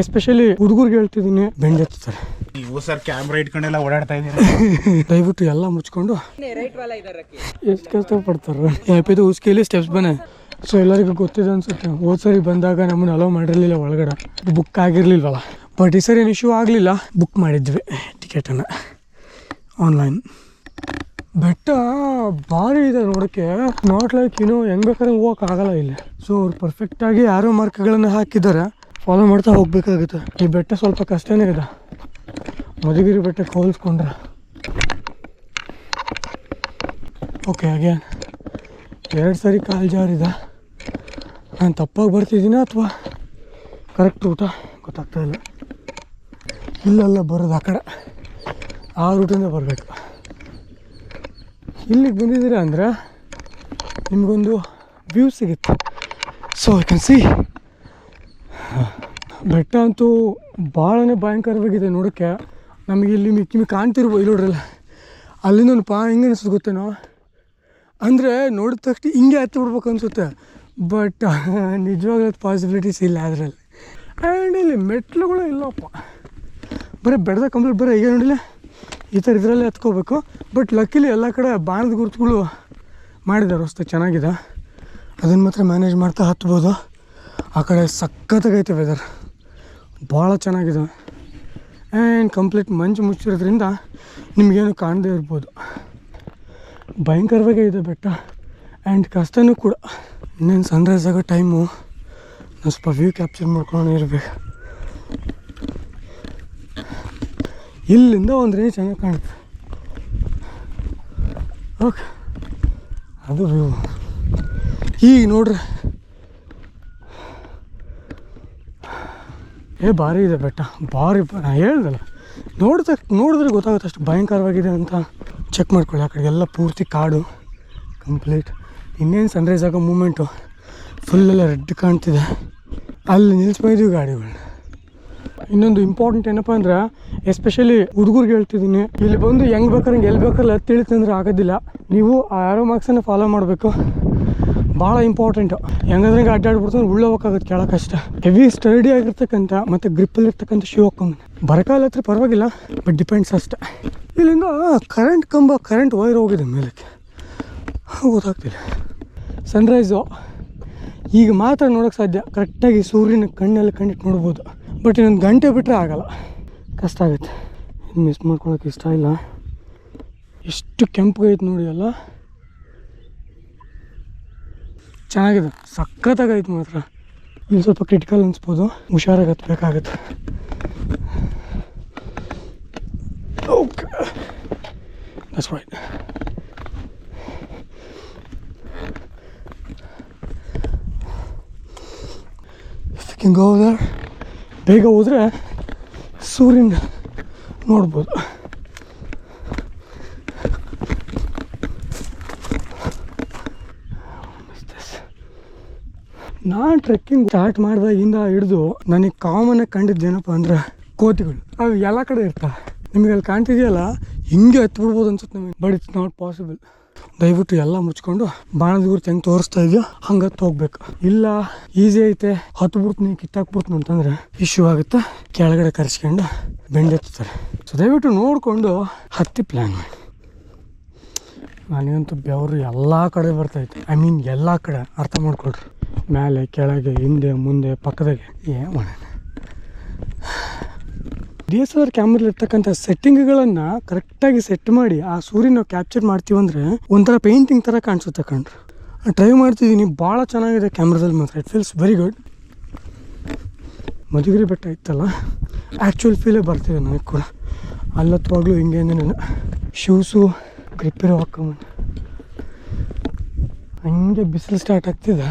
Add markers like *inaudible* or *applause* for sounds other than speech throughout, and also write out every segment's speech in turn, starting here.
Especially ಹುಡುಗರಿಗೆ ಹೇಳ್ತಿದ್ದೀನಿ bend ಎತ್ತಾರೆ. ನೀವು ಸರ್ ಕ್ಯಾಮ್ರಾ ಇಟ್ಕೊಂಡೆಲ್ಲ ಓಡಾಡ್ತಾ ಇದ್ದೀರಿ? ದಯವಿಟ್ಟು ಎಲ್ಲ ಮುಚ್ಕೊಂಡು ಎಷ್ಟು ಕಷ್ಟಪಡ್ತಾರೆ. ಹ್ಯಾಪಿದು ಉಸ್ಕೇಲಿ ಸ್ಟೆಪ್ಸ್ ಬನ್ನಿ. ಸೊ ಎಲ್ಲರಿಗೂ ಗೊತ್ತಿದೆ ಅನ್ಸುತ್ತೆ ಹೋದ್ ಸರಿ ಬಂದಾಗ ನಮ್ಮನ್ನು ಅಲೋ ಮಾಡಿರಲಿಲ್ಲ ಒಳಗಡೆ. ಬುಕ್ ಆಗಿರಲಿಲ್ವಲ್ಲ? ಬಟ್ ಈ ಸರಿ ಏನು ಇಶ್ಯೂ ಆಗಲಿಲ್ಲ. ಬುಕ್ ಮಾಡಿದ್ವಿ ಟಿಕೆಟನ್ನು ಆನ್ಲೈನ್ ಬೆಟ್ಟ ಭಾರಿ ಇದೆ ನೋಡೋಕ್ಕೆ ನಾಟ್ ಲೈಕ್ ಇನ್ನೂ ಹೆಂಗ್ ಬೇಕಾದ್ರೆ ಹೋಗೋಕ್ಕಾಗಲ್ಲ ಆಗಲ್ಲ ಇಲ್ಲಿ. ಸೊ ಅವ್ರು ಪರ್ಫೆಕ್ಟಾಗಿ ಯಾರೋ ಮಾರ್ಕ್ಗಳನ್ನು ಹಾಕಿದ್ದಾರೆ. ಫಾಲೋ ಮಾಡ್ತಾ ಹೋಗ್ಬೇಕಾಗುತ್ತೆ. ಈ ಬೆಟ್ಟ ಸ್ವಲ್ಪ ಕಷ್ಟನೇ ಇದೆ. ಮಧುಗಿರಿ ಬೆಟ್ಟಕ್ಕೆ ಹೋಲಿಸ್ಕೊಂಡ್ರೆ. ಓಕೆ ಹಾಗೆ ಎರಡು ಸರಿ ಕಾಲು ಜಾರಿದೆ. ನಾನು ತಪ್ಪಾಗಿ ಬರ್ತಿದ್ದೀನ ಅಥವಾ ಕರೆಕ್ಟ್ ಊಟ ಗೊತ್ತಾಗ್ತಾ ಇಲ್ಲ. ಇಲ್ಲೆಲ್ಲ, ಬರೋದು ಆ ಕಡೆ. ಆ ರೂಟಿಂದ ಬರಬೇಕು. ಇಲ್ಲಿಗೆ ಬಂದಿದ್ದೀರಾ ಅಂದರೆ ನಿಮಗೊಂದು ವ್ಯೂ ಸಿಗುತ್ತೆ. ಸೊ ಐ ಕ್ಯಾನ್ ಸಿ ಬೆಟ್ಟ ಅಂತೂ ಭಾಳನೇ ಭಯಂಕರವಾಗಿದೆ ನೋಡೋಕ್ಕೆ. ನಮಗೆ ಇಲ್ಲಿ ಮಿಕ್ಕಿ ಮಿಕ್ಕಿ ಕಾಣ್ತಿರ್ಬೋದು ಇಲ್ಲಿ ನೋಡ್ರಲ್ಲ. ಅಲ್ಲಿಂದ ಒಂದು ಪಾ ಹೆಂಗೆ ಅನಿಸ್ತದೆ ಗೊತ್ತೇನೋ? ಅಂದರೆ ನೋಡಿದ ತಕ್ಷಣ ಹಿಂಗೆ ಹತ್ತಿ ಬಿಡ್ಬೇಕು ಅನಿಸುತ್ತೆ. ಬಟ್ *laughs* ನಿಜವಾಗ್ಲೂ ಪಾಸಿಬಿಲಿಟೀಸ್ ಇಲ್ಲ ಅದರಲ್ಲಿ. ಆ್ಯಂಡ್ ಇಲ್ಲಿ ಮೆಟ್ಲುಗಳು ಇಲ್ಲಪ್ಪ. ಬರೀ ಬೆಡ್ದ ಕಂಪ್ಲೀಟ್ ಬರೀ ಈಗ ನೋಡಿಲ್ಲ? ಈ ಥರ ಇದರಲ್ಲೇ ಹತ್ಕೋಬೇಕು ಬಟ್ ಲಕ್ಕಿಲಿ ಎಲ್ಲ ಕಡೆ ಬಾಣದ ಗುರುತುಗಳು ಮಾಡಿದ್ದಾರೆ. ಹೊಸ್ತು ಚೆನ್ನಾಗಿದೆ. ಅದನ್ನು ಮಾತ್ರ ಮ್ಯಾನೇಜ್ ಮಾಡ್ತಾ ಹತ್ಬೋದು. ಆ ಕಡೆ ಸಖತ್ತಾಗೈತೆ ವೆದರ್ ಭಾಳ ಚೆನ್ನಾಗಿದೆ. ಆ್ಯಂಡ್ ಕಂಪ್ಲೀಟ್ ಮಂಜು ಮುಚ್ಚಿರೋದ್ರಿಂದ ನಿಮಗೇನು ಕಾಣದೇ ಇರ್ಬೋದು. ಭಯಂಕರವಾಗೇ ಇದೆ ಬೆಟ್ಟ. ಆ್ಯಂಡ್ ಕಷ್ಟನೂ ಕೂಡ. ಇನ್ನೇನು ಸನ್ರೈಸ್ ಆಗೋ ಟೈಮು ನಾನು ಸ್ವಲ್ಪ ವ್ಯೂ ಕ್ಯಾಪ್ಚರ್ ಮಾಡ್ಕೊಂಡು ಇರಬೇಕು. ಇಲ್ಲಿಂದ ಒಂದು ರೇಂಜ್ ಚೆನ್ನಾಗಿ ಕಾಣುತ್ತೆ. ಓಕೆ ಅದು ವ್ಯೂ ಈಗ ನೋಡ್ರಿ. ಏ, ಭಾರಿ ಇದೆ ಬೆಟ್ಟ. ಭಾರಿ ಹೇಳ್ದಲ್ಲ. ನೋಡಿದ ನೋಡಿದ್ರೆ ಗೊತ್ತಾಗುತ್ತೆ ಅಷ್ಟು ಭಯಂಕರವಾಗಿದೆ ಅಂತ. ಚೆಕ್ ಮಾಡ್ಕೊಳ್ಳಿ ಆ ಕಡೆಗೆಲ್ಲ ಪೂರ್ತಿ ಕಾಡು. ಕಂಪ್ಲೀಟ್ ಇನ್ನೇನು ಸನ್ರೈಸ್ ಆಗೋ ಮೂಮೆಂಟು ಫುಲ್ಲೆಲ್ಲ ರೆಡ್ ಕಾಣ್ತಿದೆ. ಅಲ್ಲಿ ನಿಲ್ಲಿಸ್ಬೋದೀವಿ ಗಾಡಿಗಳನ್ನ ಇನ್ನೊಂದು ಇಂಪಾರ್ಟೆಂಟ್ ಏನಪ್ಪ ಅಂದ್ರೆ ಎಸ್ಪೆಷಲಿ ಹುಡುಗರಿಗೆ ಹೇಳ್ತಿದ್ದೀನಿ. ಇಲ್ಲಿ ಬಂದು ಹೆಂಗೆ ಬೇಕಾದ್ರೆ ಎಲ್ಲಿ ಬೇಕಾದ್ರೆ ಹತ್ತಿ ಇಳಿತಂದ್ರೆ ಆಗೋದಿಲ್ಲ. ನೀವು ಆ ಆರೋ ಮಾರ್ಕ್ಸನ್ನು ಫಾಲೋ ಮಾಡಬೇಕು. ಭಾಳ ಇಂಪಾರ್ಟೆಂಟು ಹೆಂಗಂದ್ರೆ ಹಿಂಗೆ ಅಡ್ಡಾಡ್ಬಿಡ್ತಾರೆ ಉಳ್ಳ ಹೋಗೋಕ್ಕಾಗುತ್ತೆ ಅಷ್ಟ. ಹೆವಿ ಸ್ಟಡಿ ಆಗಿರ್ತಕ್ಕಂಥ ಮತ್ತು ಗ್ರಿಪ್ಪಲ್ಲಿರ್ತಕ್ಕಂಥ ಇರ್ತಕ್ಕಂಥ ಶೂ ಹಾಕೊಂಡು ಬರಕಾಲ ಹತ್ರ ಪರವಾಗಿಲ್ಲ ಬಟ್ ಡಿಪೆಂಡ್ಸ್ ಅಷ್ಟೆ. ಇಲ್ಲಿಂದ ಕರೆಂಟ್ ಕಂಬ ಕರೆಂಟ್ ವೈರ್ ಹೋಗಿದೆ ಮೇಲಕ್ಕೆ. ಗೊತ್ತಾಗ್ತಿಲ್ಲ. ಸನ್ರೈಸು ಈಗ ಮಾತ್ರ ನೋಡೋಕೆ ಸಾಧ್ಯ. ಕರೆಕ್ಟಾಗಿ ಸೂರ್ಯನ ಕಣ್ಣಲ್ಲಿ ಕಂಡಿಟ್ಟು ನೋಡ್ಬೋದು. ಬಟ್ ಇನ್ನೊಂದು ಗಂಟೆ ಬಿಟ್ಟರೆ ಆಗಲ್ಲ. ಕಷ್ಟ ಆಗುತ್ತೆ. ಮಿಸ್ ಮಾಡ್ಕೊಳಕ್ಕೆ ಇಷ್ಟ ಇಲ್ಲ. ಎಷ್ಟು ಕೆಂಪಗೈತೆ ನೋಡಿ ಅಲ್ಲ ಚೆನ್ನಾಗಿದೆ. ಸಖತ್ತಾಗೈತೆ ಮಾತ್ರ. ಇನ್ನು ಸ್ವಲ್ಪ ಕ್ರಿಟಿಕಲ್ ಅನಿಸ್ಬೋದು. ಹುಷಾರಾಗಿ ಹತ್ಬೇಕಾಗತ್ತೆ. Okay that's right if you can go there ಬೇಗ ಹೋದ್ರೆ ಸೂರ್ಯನ ನೋಡ್ಬೋದು. ನಾನು ಟ್ರೆಕ್ಕಿಂಗ್ ಸ್ಟಾರ್ಟ್ ಮಾಡಿದಾಗಿಂದ ಹಿಡಿದು ನನಗೆ ಕಾಮನ್ ಆಗಿ ಕಂಡಿದ್ದೇನಪ್ಪ ಅಂದ್ರೆ ಕೋತಿಗಳು. ಅವು ಎಲ್ಲ ಕಡೆ ಇರ್ತಾ. ನಿಮಗೆ ಅಲ್ಲಿ ಕಾಣ್ತಿದೆಯಲ್ಲ, ಹಿಂಗೆ ಹತ್ಬಿಡ್ಬೋದು ಅನ್ಸುತ್ತೆ ನಮಗೆ. ಬಟ್ ಇಟ್ಸ್ ನಾಟ್ ಪಾಸಿಬಲ್ ದಯವಿಟ್ಟು ಎಲ್ಲ ಮುಚ್ಕೊಂಡು ಬಾಣದ ಗುರುತು ಹೆಂಗೆ ತೋರಿಸ್ತಾ ಇದೆಯೋ, ಹಂಗೆ ತೋಗ್ಬೇಕು ಇಲ್ಲ ಈಸಿ ಐತೆ. ಹತ್ಬಿಡ್ತೀನಿ, ಕಿತ್ತಾಕ್ಬಿಡ್ತೀನಿ ಅಂತಂದ್ರೆ ಇಶ್ಯೂ ಆಗುತ್ತೆ. ಕೆಳಗಡೆ ಕರೆಸ್ಕೊಂಡು ಬೆಂಡೆತ್ತಾರೆ ಸೊ ದಯವಿಟ್ಟು ನೋಡಿಕೊಂಡು ಹತ್ತಿ ಪ್ಲ್ಯಾನ್ ಮಾಡಿ. ನನಗಂತೂ ಬೆವರು ಎಲ್ಲ ಕಡೆ ಬರ್ತೈತೆ. ಐ ಮೀನ್ ಎಲ್ಲ ಕಡೆ ಅರ್ಥ ಮಾಡ್ಕೊಳ್ರಿ. ಮೇಲೆ ಕೆಳಗೆ, ಹಿಂದೆ, ಮುಂದೆ, ಪಕ್ಕದಾಗೆ. ಏ ಮಾಡೋಣ ಡಿ ಎಸ್ ಎಲ್ ಆರ್ ಕ್ಯಾಮ್ರಲ್ಲಿರ್ತಕ್ಕಂಥ ಸೆಟ್ಟಿಂಗ್ಗಳನ್ನು ಕರೆಕ್ಟಾಗಿ ಸೆಟ್ ಮಾಡಿ ಆ ಸೂರ್ಯನ ನಾವು ಕ್ಯಾಪ್ಚರ್ ಮಾಡ್ತೀವಂದ್ರೆ ಒಂಥರ ಪೇಂಟಿಂಗ್ ಥರ ಕಾಣಿಸುತ್ತೆ ಕಣ್ರಿ. ಟ್ರೈ ಮಾಡ್ತಿದ್ದೀನಿ, ಭಾಳ ಚೆನ್ನಾಗಿದೆ ಕ್ಯಾಮ್ರಾದಲ್ಲಿ ಮಾತ್ರ. It feels very good Madhugiri ಬೆಟ್ಟ ಇತ್ತಲ್ಲ? ಆ್ಯಕ್ಚುಲ್ ಫೀಲೇ ಬರ್ತಿದೆ ನನಗೆ ಕೂಡ. ಅಲ್ಲತ್ತವಾಗ್ಲೂ ಹಿಂಗೇನೆ ನಾನು ಶೂಸು ಗ್ರಿಪ್ಪಿರೋ ಹಾಕೊಂಬ ಹಂಗೆ ಬಿಸಿಲು ಸ್ಟಾರ್ಟ್ ಆಗ್ತಿದೆ.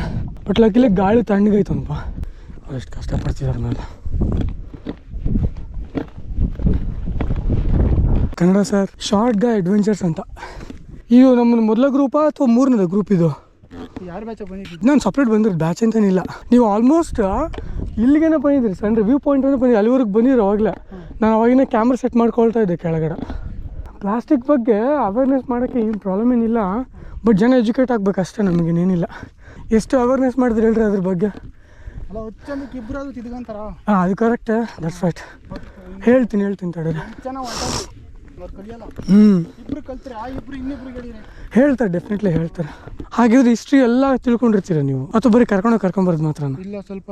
ಬಟ್ ಲಕ್ಕಿಲ್ಲ ಗಾಳಿ ತಣ್ಣಗೈತನಪ್ಪ ಎಷ್ಟು ಕಷ್ಟಪಡ್ತಿದ್ದಾರೆ ನಾನು ಕನ್ನಡ ಸರ್ ಶಾರ್ಟ್ ಗಾ ಅಡ್ವೆಂಚರ್ಸ್ ಅಂತ. ಇದು ನಮ್ಮ ಮೊದಲ ಗ್ರೂಪಾ ಅಥವಾ ಮೂರನೇದ ಗ್ರೂಪ್ ಇದು? ಯಾರು ಬ್ಯಾಚ್ ಬಂದಿದ್ದು? ನಾನು ಸಪ್ರೇಟ್ ಬಂದಿರೋದು ಬ್ಯಾಚ್ ಅಂತೇನಿಲ್ಲ ನೀವು ಆಲ್ಮೋಸ್ಟ್ ಇಲ್ಲಿಗೇನೆ ಬಂದಿದ್ರಿ ಸಣ್ಣ ವ್ಯೂ ಪಾಯಿಂಟ್ ಅಂದ್ರೆ ಬಂದಿರಿ ಅಲ್ಲಿವರೆಗೆ ಬಂದಿರೋ ಅವಾಗಲೇ ನಾನು ಅವಾಗಿನ ಕ್ಯಾಮ್ರಾ ಸೆಟ್ ಮಾಡ್ಕೊಳ್ತಾ ಇದ್ದೆ ಕೆಳಗಡೆ. ಪ್ಲಾಸ್ಟಿಕ್ ಬಗ್ಗೆ ಅವೇರ್ನೆಸ್ ಮಾಡೋಕ್ಕೆ ಏನು ಪ್ರಾಬ್ಲಮ್ ಏನಿಲ್ಲ ಬಟ್ ಜನ ಎಜುಕೇಟ್ ಆಗಬೇಕು ಅಷ್ಟೇ ನಮಗೇನೇನಿಲ್ಲ ಎಷ್ಟು ಅವೇರ್ನೆಸ್ ಮಾಡಿದ್ರಿ ಹೇಳ್ರಿ ಅದ್ರ ಬಗ್ಗೆ? ಹಾಂ ಅದು ಕರೆಕ್ಟ್ ದಟ್ಸ್ ರೈಟ್ ಹೇಳ್ತೀನಿ ಹೇಳ್ತೀನಿ ತಡೀರಿ. ಕಲಿಯಲ್ಲ? ಹ್ಞೂ ಹೇಳ್ತಾರೆ ಡೆಫಿನೆಟ್ಲಿ ಹೇಳ್ತಾರೆ. ಹಾಗಿದ್ರೆ ಹಿಸ್ಟ್ರಿ ಎಲ್ಲ ತಿಳ್ಕೊಂಡಿರ್ತೀರ ನೀವು? ಅಥವಾ ಬರೀ ಕರ್ಕೊಂಡು ಕರ್ಕೊಂಬರೋದು ಮಾತ್ರ ಇಲ್ಲ ಸ್ವಲ್ಪ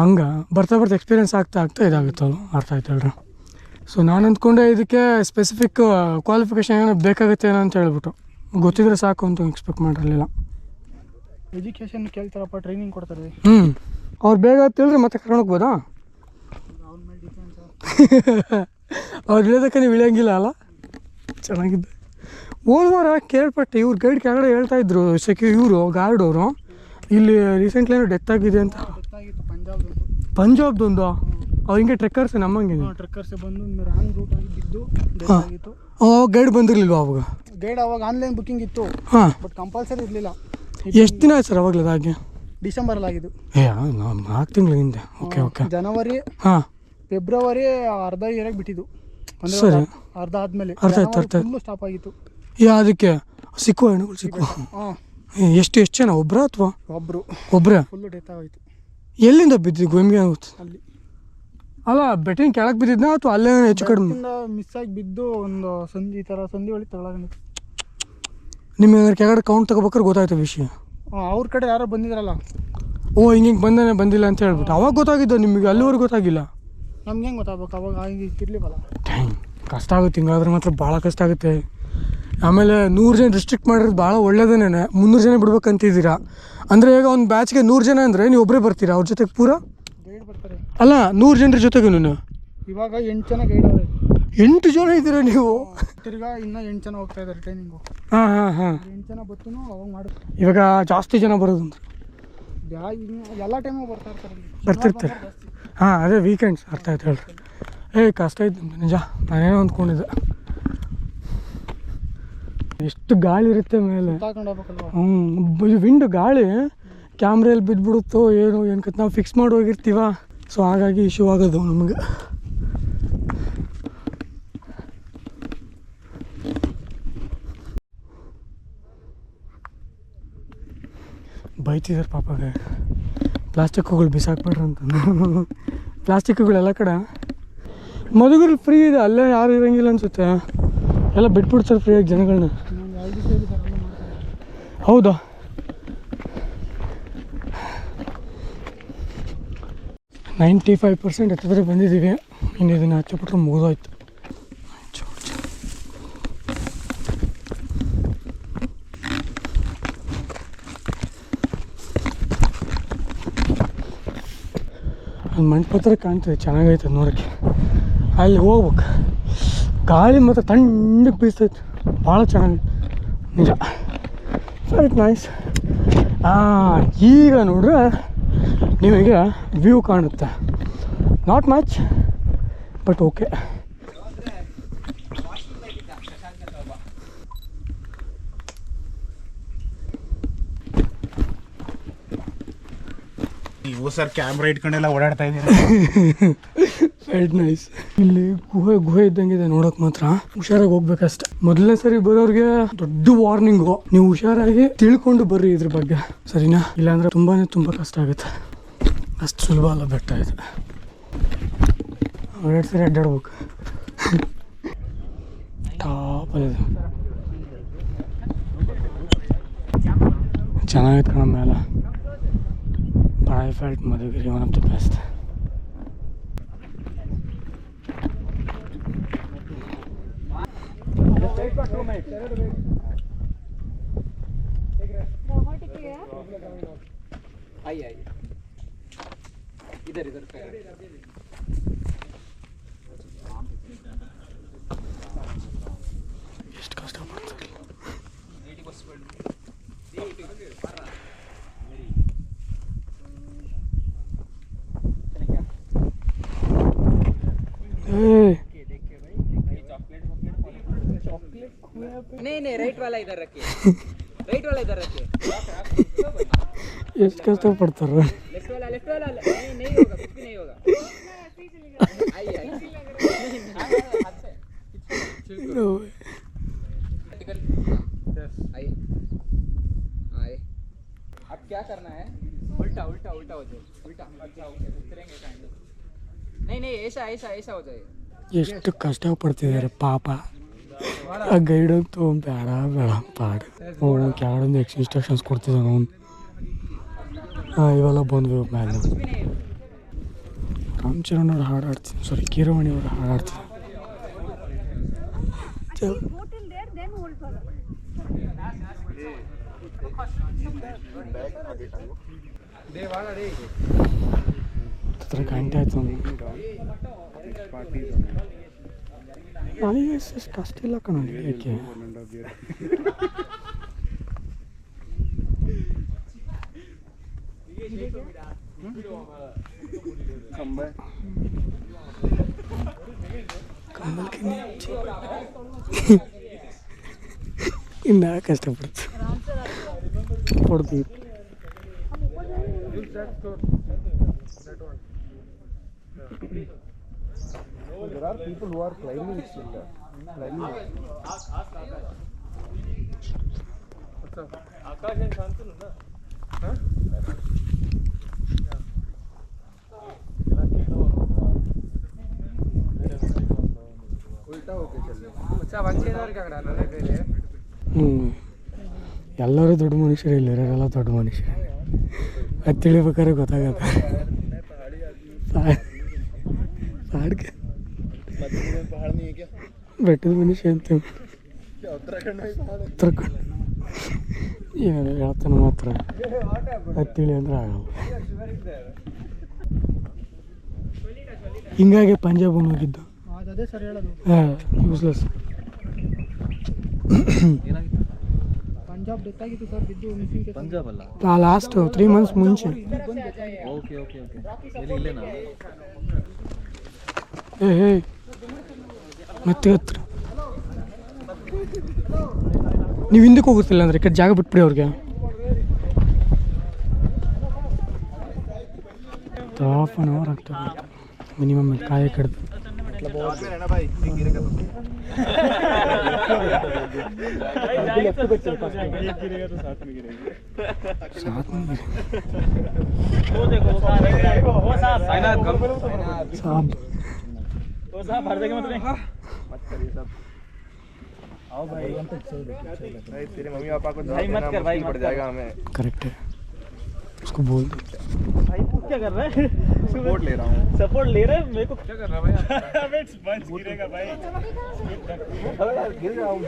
ಹಂಗೆ? ಬರ್ತಾ ಬರ್ತಾ ಎಕ್ಸ್ಪೀರಿಯನ್ಸ್ ಆಗ್ತಾ ಆಗ್ತಾ ಇದಾಗುತ್ತೆ? ಅರ್ಥ ಆಯ್ತು ಹೇಳ್ರಿ. ಸೊ ನಾನು ಅಂದ್ಕೊಂಡೆ ಇದಕ್ಕೆ ಸ್ಪೆಸಿಫಿಕ್ ಕ್ವಾಲಿಫಿಕೇಷನ್ ಏನೋ ಬೇಕಾಗುತ್ತೆ ಏನೋ ಅಂತ ಹೇಳ್ಬಿಟ್ಟು. ಗೊತ್ತಿದ್ರೆ ಸಾಕು ಅಂತ ಎಕ್ಸ್ಪೆಕ್ಟ್ ಮಾಡಿರಲಿಲ್ಲ. ಎಜುಕೇಶನ್ ಕೇಳ್ತಾರಪ್ಪ ಟ್ರೈನಿಂಗ್ ಕೊಡ್ತಾರೆ. ಹ್ಞೂ ಅವ್ರು ಬೇಗ ತಿಳಿದ್ರೆ ಮತ್ತೆ ಕರ್ಕೊಂಡು ಹೋಗ್ಬೋದಾ? *laughs* ಅವ್ರ ಇಳಿಯೋದಕ್ಕೆ ನೀವು ಇಳಿಯಂಗಿಲ್ಲ ಅಲ್ಲ? ಚೆನ್ನಾಗಿದ್ದೆ ಹೋದ ವಾರ ಕೇಳ್ಪಟ್ಟೆ ಇವ್ರು ಗೈಡ್ ಕೆಳಗಡೆ ಹೇಳ್ತಾ ಇದ್ರು ಸೆಕ್ಯೂ ಇವರು ಗಾರ್ಡ್ ಅವರು. ಇಲ್ಲಿ ರೀಸೆಂಟ್ಲಿ ಏನೋ ಡೆತ್ ಆಗಿದೆ ಅಂತ. ಪಂಜಾಬ್ದೊಂದು. ಅವ್ರು ಹಿಂಗೆ ಟ್ರೆಕ್ಕರ್ಸ್ ನಮ್ಮಂಗೆ ಟ್ರಕ್ಕರ್ಸ್ ಬಂದು ರಾಂಗ್ ರೂಟ್ ಆಗಿ ಬಿದ್ದು ಹಾಂ. ಆಗಿತ್ತು. ಗೈಡ್ ಬಂದಿರಲಿಲ್ವ ಅವಾಗ? ಗೈಡ್ ಅವಾಗ ಆನ್ಲೈನ್ ಬುಕಿಂಗ್ ಇತ್ತು. ಹಾಂ. ಬಟ್ ಕಂಪಲ್ಸರಿ ಇರಲಿಲ್ಲ. ಎಷ್ಟು ದಿನ ಆಯ್ತು ಸರ್ ಅವಾಗಲೇ ಅದಾಗೆ ಡಿಸೆಂಬರಲ್ಲಿ ಆಗಿದ್ದು. ಏ ನಾಲ್ಕು ತಿಂಗಳ ಹಿಂದೆ. ಓಕೆ ಓಕೆ ಜನವರಿ ಹಾಂ. ಫೆಬ್ರವರಿ ಅರ್ಧ ಇಯರಾಗಿ ಬಿಟ್ಟಿದ್ದು. ಅಂದ್ರೆ ಸರಿ. ಒಂದು ಅರ್ಧ ಆದ್ಮೇಲೆ. ಅರ್ಥ ಆಯ್ತು, ಅರ್ಥ ಆಯ್ತು. ಸ್ಟಾಪ್ ಆಗಿತ್ತು. ಯಾ ಅದಕ್ಕೆ ಸಿಕ್ಕುವ ಹೆಣ್ಣುಗಳು ಸಿಕ್ಕುವ? ಹಾಂ. ಏ, ಎಷ್ಟು ಎಷ್ಟು ಜನ? ಒಬ್ಬರ ಅಥವಾ? ಒಬ್ರು. ಒಬ್ಬರೇ ಫುಲ್ಲು ಡೆತ್ ಆಗೋಯ್ತು. ಎಲ್ಲಿಂದ ಬಿದ್ದಿದ್ದು? ಗೋಮಿಗೆ ಅಲ್ಲಿ. ಅಲ್ಲ ಬೆಟ್ಟಿಂಗ್ ಕೆಳಗೆ ಬಿದ್ದಿದ್ನ ಅಥವಾ ಅಲ್ಲೇ ಹೆಚ್ಚು ಕಡಿಮೆ? ಮಿಸ್ ಆಗಿ ಬಿದ್ದು ಒಂದು ಸಂಧಿ ಥರ ಸಂಧಿ ಒಳಗೆ ನಿಮಗೆ ಏನಾದ್ರು ಕೆಳಗಡೆ ಕೌಂಟ್ ತಗೋಬೇಕಾದ್ರೆ ಗೊತ್ತಾಯ್ತು ವಿಷಯ. ಅವ್ರ ಕಡೆ ಯಾರೋ ಬಂದಿದ್ರಲ್ಲ. ಓ ಹಿಂಗೆ ಹಿಂಗೆ ಬಂದಾನೆ ಬಂದಿಲ್ಲ ಅಂತ ಹೇಳ್ಬಿಟ್ಟು. ಅವಾಗ ಗೊತ್ತಾಗಿದ್ದು ನಿಮಗೆ ಅಲ್ಲಿವರೆಗೂ ಗೊತ್ತಾಗಿಲ್ಲ? ನಮ್ಗೆ ಹೆಂಗೆ ಗೊತ್ತಾಗ್ಬೇಕು? ಅವಾಗ ಹಿಂಗೆ ಇರ್ಲಿವಲ್ಲ. ಟೈಮ್ ಕಷ್ಟ ಆಗುತ್ತೆ ಹಿಂಗಾದ್ರೆ ಮಾತ್ರ ಭಾಳ ಕಷ್ಟ ಆಗುತ್ತೆ. ಆಮೇಲೆ ನೂರು ಜನ ರಿಸ್ಟ್ರಿಕ್ಟ್ ಮಾಡಿರೋದು ಭಾಳ ಒಳ್ಳೇದೇನೆ ಮುನ್ನೂರು ಜನ ಬಿಡ್ಬೇಕಂತಿದ್ದೀರಾ. ಅಂದರೆ ಈಗ ಒಂದು ಬ್ಯಾಚ್ಗೆ ನೂರು ಜನ ಅಂದರೆ ನೀವು ಒಬ್ಬರೇ ಬರ್ತೀರಾ? ಅವ್ರ ಜೊತೆಗೆ ಪೂರ? ಗೈಡ್ ಬರ್ತಾರೆ ಅಲ್ಲ ನೂರು ಜನರ ಜೊತೆಗೆ ನೀನು? ಇವಾಗ ಎಂಟು ಜನ ಗೈಡ್ ಅವ್ರೆ. ಎಂಟು ಜನ ಇದ್ದೀರಾ ನೀವು? ತಿರ್ಗಾ ಇನ್ನೂ ಎಂಟು ಜನ ಹೋಗ್ತಾ ಇದ್ದಾರೆ ಟ್ರೈನಿಂಗು ಹಾಂ ಹಾಂ ಹಾಂ. ಎಂಟು ಜನ ಬತ್ತು ಅವಾಗ ಮಾಡಿ ಇವಾಗ ಜಾಸ್ತಿ ಜನ ಬರೋದು ಬ್ಯಾ ಎಲ್ಲ ಟೈಮು ಬರ್ತಾ ಇರ್ತಾರೆ ಇಲ್ಲಿ. ಬರ್ತಿರ್ತಾರೆ. ಹಾಂ ಅದೇ ವೀಕೆಂಡ್ಸ್ ಅರ್ಥ ಆಯ್ತು ಹೇಳ್ರಿ. ಏ ಕಷ್ಟ ಐತೆ ನಿಮ್ದು ನಿಜ. ನಾನೇನೋ ಅಂದ್ಕೊಂಡಿದ್ದೆ. ಎಷ್ಟು ಗಾಳಿ ಇರುತ್ತೆ ಮೇಲೆ. ಸುತ್ತಾಕೊಂಡು ಹೋಗ್ಬೇಕಲ್ವಾ? ಹ್ಞೂ ವಿಂಡ್ ಗಾಳಿ ಕ್ಯಾಮ್ರಲ್ಲಿ ಬಿದ್ದುಬಿಡುತ್ತೋ ಏನೋ ಏನಕ್ಕೆ ನಾವು ಫಿಕ್ಸ್ ಮಾಡಿ ಹೋಗಿರ್ತೀವ. ಸೊ ಹಾಗಾಗಿ ಇಶ್ಯೂ ಆಗೋದು ನಮಗೆ. ಬೈತಿದ್ದಾರೆ ಪಾಪಗೆ ಪ್ಲಾಸ್ಟಿಕ್ಗಳು ಬಿಸಾಕ್ಬೇಡ್ರಿ ಅಂತ. ಪ್ಲಾಸ್ಟಿಕ್ಗಳು ಎಲ್ಲ ಕಡೆ. ಮದುಗರು ಫ್ರೀ ಇದೆ, ಅಲ್ಲೇ ಯಾರು ಇರೋಂಗಿಲ್ಲ ಅನ್ಸುತ್ತೆ. ಎಲ್ಲ ಬಿಟ್ಬಿಡ್ತಾರೆ ಫ್ರೀಯಾಗಿ ಜನಗಳನ್ನ ಹೌದಾ? ನೈಂಟಿ ಫೈವ್ ಪರ್ಸೆಂಟ್ ಹತ್ತಿದ್ರೆ ಬಂದಿದ್ದೀವಿ. ಇನ್ನು ಇದನ್ನು ಹಚ್ಚಿಬಿಟ್ರೆ ಮುಗಿದೋಯ್ತು. ಅಲ್ಲಿ ಮಂಟಪ ಥರ ಕಾಣ್ತದೆ, ಚೆನ್ನಾಗೈತೆ ನೋಡೋಕ್ಕೆ. ಅಲ್ಲಿ ಹೋಗ್ಬೇಕು. ಗಾಳಿ ಮತ್ತು ತಣ್ಣಗೆ ಬೀಸ್ತೈತೆ ಭಾಳ ಚೆನ್ನಾಗಿ ನಿಜ. ಫೆಲ್ಟ್ ನೈಸ್ ಈಗ ನೋಡ್ರೆ ನಿಮಗೆ ವ್ಯೂ ಕಾಣುತ್ತೆ. ನಾಟ್ ಮಚ್ ಬಟ್ ಓಕೆ ನೀವು ಸರ್ ಕ್ಯಾಮ್ರಾ ಇಟ್ಕೊಂಡೆಲ್ಲ ಓಡಾಡ್ತಾ ಇದ್ದೀರಾ? *laughs* ಫೆಲ್ಟ್ ನೈಸ್ ಇಲ್ಲಿ ಗುಹೆ ಗುಹೆ ಇದ್ದಂಗಿದೆ ನೋಡಕ್ ಮಾತ್ರ. ಹುಷಾರಾಗಿ ಹೋಗ್ಬೇಕಷ್ಟೆ. ಮೊದಲನೇ ಸರಿ ಬರೋರಿಗೆ ದೊಡ್ಡ ವಾರ್ನಿಂಗು ನೀವು ಹುಷಾರಾಗಿ ತಿಳ್ಕೊಂಡು ಬರ್ರಿ ಇದ್ರ ಬಗ್ಗೆ. ಸರಿನಾ? ಇಲ್ಲಾಂದ್ರೆ ತುಂಬಾನೇ ತುಂಬಾ ಕಷ್ಟ ಆಗುತ್ತೆ. ಅಷ್ಟು ಸುಲಭ ಅಲ್ಲ ಬೆಟ್ಟ ಇದು ಎರಡು ಸರಿ ಅಡ್ಡಾಡ್ಬೇಕು ಟಾಪಲ್ಲಿದೆ ಚೆನ್ನಾಗೈತೆ ಕಣ ಮೇಲೆ But I felt Madhugiri one of the best. ಎಷ್ಟು इधर इधर नहीं नहीं राइट वाला इधर रखिए। *laughs* राइट वाला इधर रखिए। इसका तो पड़ता रहा लेफ़्ट वाला लेफ़्ट वाला। नहीं ಎಷ್ಟು ಕಷ್ಟ ಪಡ್ತಿದ್ದಾರೆ ಪಾಪ. ಆ ಗೈಡಂತೂ ಬೇಡ ಬೇಡ ಪಾಡ ಅವನು ಕೆಲವೊಂದು ಎಕ್ಸ್ಟ್ರಕ್ಷನ್ಸ್ ಕೊಡ್ತಿದ್ದಾನೆ ಅವನು. ಇವೆಲ್ಲ ಬಂದ್ವಿ ಮೇಲೆ ರಾಮಚರಣ್ ಅವ್ರು ಹಾಡಾಡ್ತೀನಿ ಸಾರಿ ಕೀರವಾಣಿ ಅವ್ರು ಹಾಡಾಡ್ತೀನಿ ಚಲೋ Go till there, then hold for ಹತ್ರ ಗಂಟೆ ಆಯ್ತು ನನಗೆ ಅಷ್ಟು ಕಷ್ಟ ಇಲ್ಲ There are people who are climbing still. Climbing. ಹ್ಞೂ ಎಲ್ಲರೂ ದೊಡ್ಡ ಮನುಷ್ಯರು ಇಲ್ಲಿರೋರೆಲ್ಲ ದೊಡ್ಡ ಮನುಷ್ಯರು ಅದು ತಿಳಿಬೇಕಾದ್ರೆ ಗೊತ್ತಾಗತ್ತೆ. ಪಾಡ್ಕೆ ಬೆಟ್ಟದ ಮನುಷ್ಯ ಅಂತ. ಉತ್ತರಾಖಂಡ್. ಏನು ಹೇಳ್ತಾನೆ ಮಾತ್ರ. ಅದು ತಿಳಿ ಅಂದ್ರೆ ಆಗಲ್ಲ. ಹಿಂಗಾಗಿ ಪಂಜಾಬ್ ಹೋಗಿದ್ದು. ಹಾಂ ಯೂಸ್ಲೆಸ್ ಪಂಜಾಬ್ ಡೆತ್ ಆಗಿತ್ತು ಸರ್ ಬಿದ್ದು ಮಿಸ್ಸಿಂಗ್ ಕೇಸ್ ಪಂಜಾಬ್ ಅಲ್ಲ? ಲಾಸ್ಟ್ ತ್ರೀ ಮಂತ್ಸ್ ಮುಂಚೆ. ಓಕೆ ಓಕೆ ಓಕೆ ಎಲ್ಲಿ ಇಲ್ಲೇನಾ? ಏ ಹೇ ಮತ್ತೆ ಹತ್ರ. ನೀವು ಹಿಂದಕ್ಕೆ ಹೋಗುತ್ತಿಲ್ಲ ಅಂದ್ರೆ ಕಡೆ ಜಾಗ ಬಿಟ್ಬಿಡಿ ಅವ್ರಿಗೆ. ಹಾಫ್ ಆನ್ ಅವರ್ ಆಗ್ತದೆ ಮಿನಿಮಮ್ ಕಾಯ ಕಡ್ದು. साथ में वो देखो वो वो साइनाथ कम वो भर मतलब मत करिए सब आओ भाई भाई तेरे मम्मी पापा को भाई मत कर भाई पड़ जाएगा हमें करेक्ट है। उसको बोल भाई तू क्या कर रहा है? सपोर्ट ले रहा हूँ। सपोर्ट ले रहा है? मेरे को क्या कर रहा है भाई? *laughs* अबे बंच गिरेगा भाई। *laughs* अबे यार गिर रहा हूँ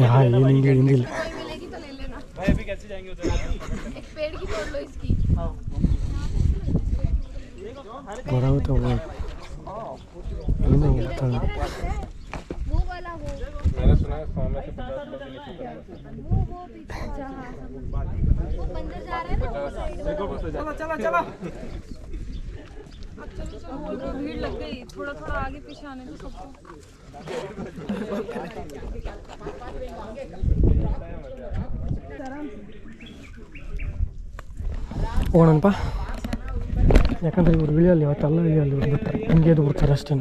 यहाँ ये नहीं गिर तो ले लेना। भाई अभी कैसे जाएँगे उधर एक पेड़ की तोड़ लो इसकी। बड़ा होता तो हुआ ये नहीं गिरता मैंने सुना है सौ में से पचास लोग वो वो पीछे जहाँ वो बंदर जा रहे हैं ना वो साइड भीड़ लग गई थोड़ा थोड़ा आगे पीछे आने दो सबको ಹೋಗೋಣಪ್ಪ ಯಾಕಂದ್ರೆ ಇವ್ರು ಇಳಿಯಲ್ಲ ಇವತ್ತೆಲ್ಲ ಇಳಿಯಲ್ಲ ಇವ್ರು ಬಿಟ್ಟರೆ ಹಿಂಗೆ ಎದ್ದು ಬಿಡ್ತಾರೆ ಅಷ್ಟೇ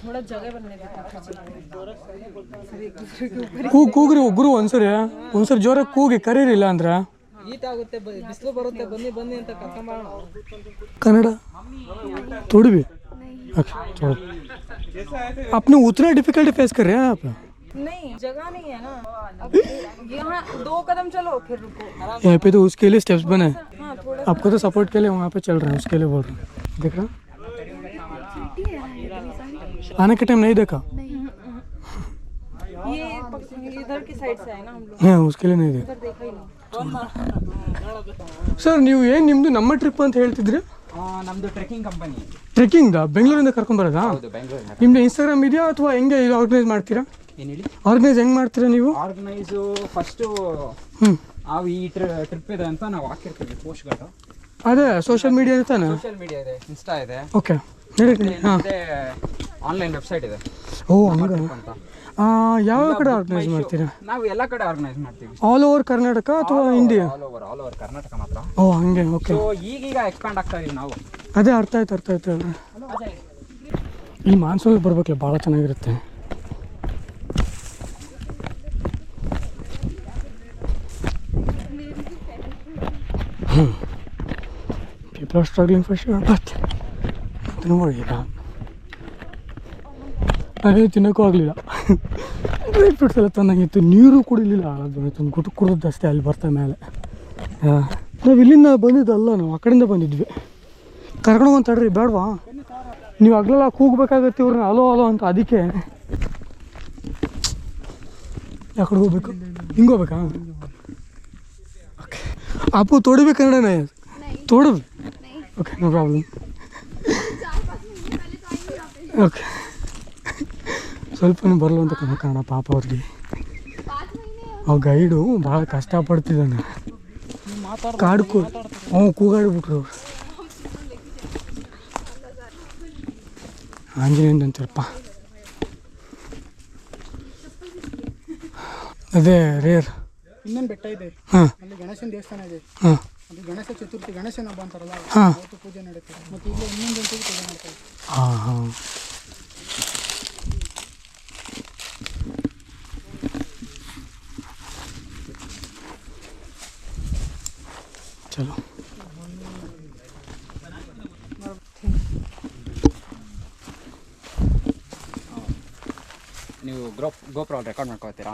थोड़ा जगह बनने देते ಕೂಗ್ ಕೂಗ್ರಿ ಗುರು ಒಂದ್ಸರಿ ಒಂದ್ಸರಿ ಜೋರಾಗಿ ಕೂಗಿ ಕರೀರಿಲ್ಲ ಅಂದ್ರೆ ಈಟಾಗುತ್ತೆ ಬಿಸಿಲು ಬರುತ್ತೆ ಬನ್ನಿ ಬನ್ನಿ ಅಂತ ಕರ್ಕೊಂಬರೋಣ कन्नड़ थोड़ी भी अच्छा थोड़ा आपने उतना डिफिकल्टी फेस कर रहे हैं आप नहीं जगह नहीं है ना अब यहाँ दो कदम चलो फिर रुको यहाँ पे तो उसके लिए स्टेप्स बने हैं। हाँ थोड़ा आपको तो सपोर्ट के लिए वहाँ पे चल रहे हैं उसके लिए बोल रहे हैं देख रहा आने के टाइम नहीं देखा ये पक्ष- इधर की साइड से है ना हम लोग ಹಾಂ उसके लिए नहीं देखा इधर देखा ही नहीं ಸರ್ ನೀವು ಏನು ನಿಮ್ಮದು ನಮ್ಮ ಟ್ರಿಪ್ ಅಂತ ಹೇಳ್ತಿದ್ರಿ ನಮ್ದು ಟ್ರೆಕ್ಕಿಂಗ್ ಕಂಪನಿ ಟ್ರೆಕ್ಕಿಂಗ್ದ ಬೆಂಗಳೂರಿಂದ ಕರ್ಕೊಂಬರೋದಾ ಹೌದು ಬೆಂಗಳೂರಿನ ನಿಮ್ದು ಇನ್ಸ್ಟಾಗ್ರಾಮ್ ಇದೆಯಾ ಅಥವಾ ಹೆಂಗೆ ಇದು ಆರ್ಗನೈಸ್ ಮಾಡ್ತೀರಾ ಏನು ಹೇಳಿ ಆರ್ಗನೈಸ್ ಹೆಂಗೆ ಮಾಡ್ತೀರಾ ನೀವು ಆರ್ಗನೈಸು ಫಸ್ಟು ಹ್ಞೂ ನಾವು ಈ ಟ್ರಿಪ್ ಇದೆ ಅಂತ ನಾವು ಹಾಕಿರ್ತೀವಿ ಪೋಸ್ಟ್ಗಳು ಅದೇ ಸೋಷಿಯಲ್ ಮೀಡಿಯಾ ತಾನೆ ಸೋಷಿಯಲ್ ಮೀಡಿಯಾ ಇದೆ ಇನ್ಸ್ಟಾ ಇದೆ ಓಕೆ ನಡೀತೀನಿ ಹಾಂ ಮತ್ತೆ ಆನ್ಲೈನ್ ವೆಬ್ಸೈಟ್ ಇದೆ. ಓ ಹಂಗ ಅಂತ. ಯಾವ ಕಡೆ ಆರ್ಗನೈಸ್ ಮಾಡ್ತೀರಾ? ನಾವು ಎಲ್ಲ ಕಡೆ ಆರ್ಗನೈಸ್ ಮಾಡ್ತೀವಿ. ಆಲ್ ಓವರ್ ಕರ್ನಾಟಕ ಅಥವಾ India all over all over Karnataka ಮಾತ್ರ. ಓ ಹಂಗೆ ಓಕೆ ಸೊ ಈಗೀಗ ಎಕ್ಸ್ಪ್ಯಾಂಡ್ ಆಗ್ತಾ ಇದೀವಿ ನಾವು. ಅದೇ ಅರ್ಥ ಆಯ್ತು ಅರ್ಥ ಆಯ್ತು. ಈ ಇಲ್ಲಿ ಮಾನ್ಸೂನ್ ಬರ್ಬೇಕಲ್ಲ ಭಾಳ ಚೆನ್ನಾಗಿರುತ್ತೆ. People are struggling for but ತಿನ್ನೂ ಹೋಗಿಲ್ಲ ನಾವೇನು ತಿನ್ನೋಕ್ಕೂ ಆಗಲಿಲ್ಲ. ಡ್ರೈ ಫ್ರೂಟ್ಸ್ ಎಲ್ಲ ತಂದಂಗಿತ್ತು. ನೀರು ಕುಡಿಲಿಲ್ಲ. ಒಂದು ಗುಟ್ಟು ಕುಡಿದ್ ಅಷ್ಟೇ ಅಲ್ಲಿ ಬರ್ತಾ ಮೇಲೆ. ನಾವು ಇಲ್ಲಿಂದ ಬಂದಿದ್ದಲ್ಲ ನಾವು, ಆ ಕಡೆಯಿಂದ ಬಂದಿದ್ವಿ. ಕರ್ಕೊಂಡು ಹೇಳ್ರಿ, ಬೇಡವಾ? ನೀವು ಅಗ್ಲೆಲ್ಲ ಕೂಗ್ಬೇಕಾಗತ್ತೆ ಇವ್ರನ್ನ. ಅಲೋ ಅಲೋ ಅಂತ ಅದಕ್ಕೆ. ಯಾಕಡೆ ಹೋಗ್ಬೇಕು? ಹಿಂಗೆ ಹೋಗ್ಬೇಕಾ? ಓಕೆ ಅಪ್ಪು ತೋಡಿಬೇಕಂದ್ರೆ ತೋಡು. Okay no problem okay. ಸ್ವಲ್ಪನೂ ಬರಲ್ಲ ಅಂತ ಕಾರಣ ಪಾಪ ಅವ್ರಿಗೆ. ಅವ ಗೈಡು ಭಾಳ ಕಷ್ಟಪಡ್ತಿದ್ದಾನೆ. ಕಾಡು ಕೂ ಹ್ಞೂ, ಕೂಗಾಡಿಬಿಟ್ರು ಅವ್ರು. ಆಂಜನೇಯನ್ ಅಂತಾರಪ್ಪ ಅದೇ ರೇರ್ ಇನ್ನೊಂದು ಬೆಟ್ಟ ಇದೆ. ಅಲ್ಲಿ ಗಣೇಶನ ದೇವಸ್ಥಾನ ಇದೆ. ಅದು ಗಣೇಶ ಚತುರ್ಥಿ ಗಣೇಶನ ಹಬ್ಬ ಅಂತಾರಲ್ಲ ಅವತ್ತು ಪೂಜೆ ನಡೀತಾರೆ ಮತ್ತೆ ಇಲ್ಲಿ ಇನ್ನೊಂದು ಗಂಟೆಗೆ ಪೂಜೆ ಮಾಡ್ತಾರೆ. ಹಾಂ ಹಾಂ. ಚಲೋ. ನೀವು ಗ್ರೋಪ್ ಗೋಪ್ರ ರೆಕಾರ್ಡ್ ಮಾಡ್ಕೊಳ್ತೀರಾ?